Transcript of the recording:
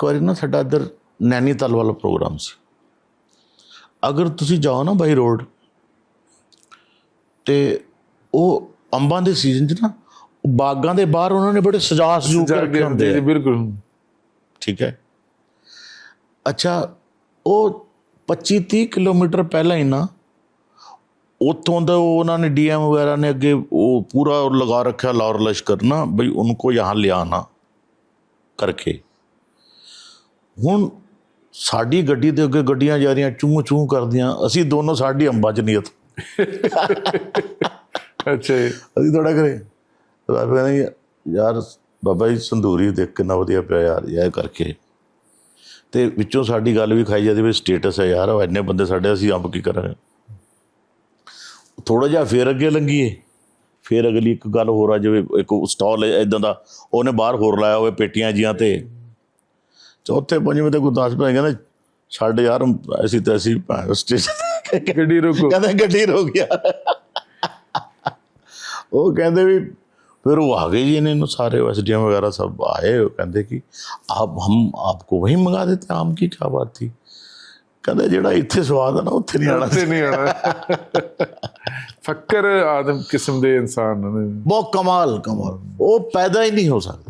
ਇੱਕ ਵਾਰੀ ਨਾ ਸਾਡਾ ਇੱਧਰ ਨੈਨੀਤਾਲ ਵਾਲਾ ਪ੍ਰੋਗਰਾਮ ਸੀ। ਅਗਰ ਤੁਸੀਂ ਜਾਓ ਨਾ ਬਾਈ ਰੋਡ ਤੇ ਉਹ ਅੰਬਾਂ ਦੇ ਸੀਜ਼ਨ 'ਚ ਨਾ ਬਾਗਾਂ ਦੇ ਬਾਹਰ ਉਹਨਾਂ ਨੇ ਬੜੇ ਸਜਾ ਸਜੂ ਕੇ ਰੱਖੇ ਹੁੰਦੇ ਜੀ ਬਿਲਕੁਲ। ਠੀਕ ਹੈ। ਅੱਛਾ ਉਹ 25 30 ਕਿਲੋਮੀਟਰ ਪਹਿਲਾਂ ਹੀ ਨਾ ਉੱਥੋਂ ਦਾ ਉਹਨਾਂ ਨੇ ਡੀਐਮ ਵਗੈਰਾ ਨੇ ਅੱਗੇ ਉਹ ਪੂਰਾ ਲਗਾ ਰੱਖਿਆ ਲੌਰ ਲਸ਼ਕਰ ਨਾ ਬਈ ਉਹਨੂੰ ਕੋ ਯਹਾਂ ਲਿਆਣਾ ਕਰਕੇ। ਹੁਣ ਸਾਡੀ ਗੱਡੀ ਦੇ ਅੱਗੇ ਗੱਡੀਆਂ ਜਾ ਰਹੀਆਂ ਚੂੰ ਚੂੰ ਕਰਦੀਆਂ ਅਸੀਂ ਦੋਨੋਂ ਸਾਡੀ ਅੰਬਾ ਚ ਨੀਅਤ। ਅੱਛਾ ਅਸੀਂ ਥੋੜਾ ਕਰੇ ਰੱਬ ਕਹਿੰਦਾ ਯਾਰ ਬਾਬਾ ਜੀ ਸੰਧੂਰੀ ਦੇਖ ਕਿੰਨਾ ਵਧੀਆ ਪਿਆ ਯਾਰ ਇਹ ਕਰਕੇ। ਤੇ ਵਿੱਚੋਂ ਸਾਡੀ ਗੱਲ ਵੀ ਖਾਈ ਜਾਂਦੀ ਵੀ ਸਟੇਟਸ ਹੈ ਯਾਰ ਉਹ ਇੰਨੇ ਬੰਦੇ ਸਾਡੇ ਅਸੀਂ ਅੰਬ ਕੀ ਕਰਾਂਗੇ? ਥੋੜਾ ਜਿਹਾ ਫੇਰ ਅੱਗੇ ਲੰਘੀਏ। ਫੇਰ ਅਗਲੀ ਇੱਕ ਗੱਲ ਹੋਰ ਆ ਜਿਵੇਂ ਇੱਕ ਸਟਾਲ ਇਦਾਂ ਦਾ ਉਹਨੇ ਬਾਹਰ ਹੋਰ ਲਾਇਆ ਹੋਵੇ ਪੇਟੀਆਂ ਜੀਆਂ ਤੇ। ਚੌਥੇ ਪੰਜਵੇਂ ਤੇ ਗੁਰਦਾਸ ਭਾਈ ਕਹਿੰਦਾ ਛੱਡ ਯਾਰ ਅਸੀਂ ਤਾਂ ਅਸੀਂ ਸਟੇਸ਼ਨ ਗੱਡੀ ਰੋਕੋ ਕਹਿੰਦਾ ਗੱਡੀ ਰੋ ਗਿਆ ਉਹ ਕਹਿੰਦੇ ਵੀ फिर वो आ गए जी इन्हें सारे एस डी एम वगैरह सब आए वो कहते कि आप हम आपको वहीं मंगा देते आम की क्या बात थी ਕਹਿੰਦੇ ਜਿਹੜਾ ਇੱਥੇ ਸਵਾਦ ਆ ਨਾ ਉੱਥੇ ਨਹੀਂ ਆਣਾ ਉੱਥੇ ਨਹੀਂ ਆਣਾ ਫੱਕਰ ਆਦਮ ਕਿਸਮ ਦੇ ਇਨਸਾਨ ਨੇ ਬਹੁਤ ਕਮਾਲ ਕਮਾਲ ਉਹ ਪੈਦਾ ਹੀ ਨਹੀਂ ਹੋ ਸਕਦਾ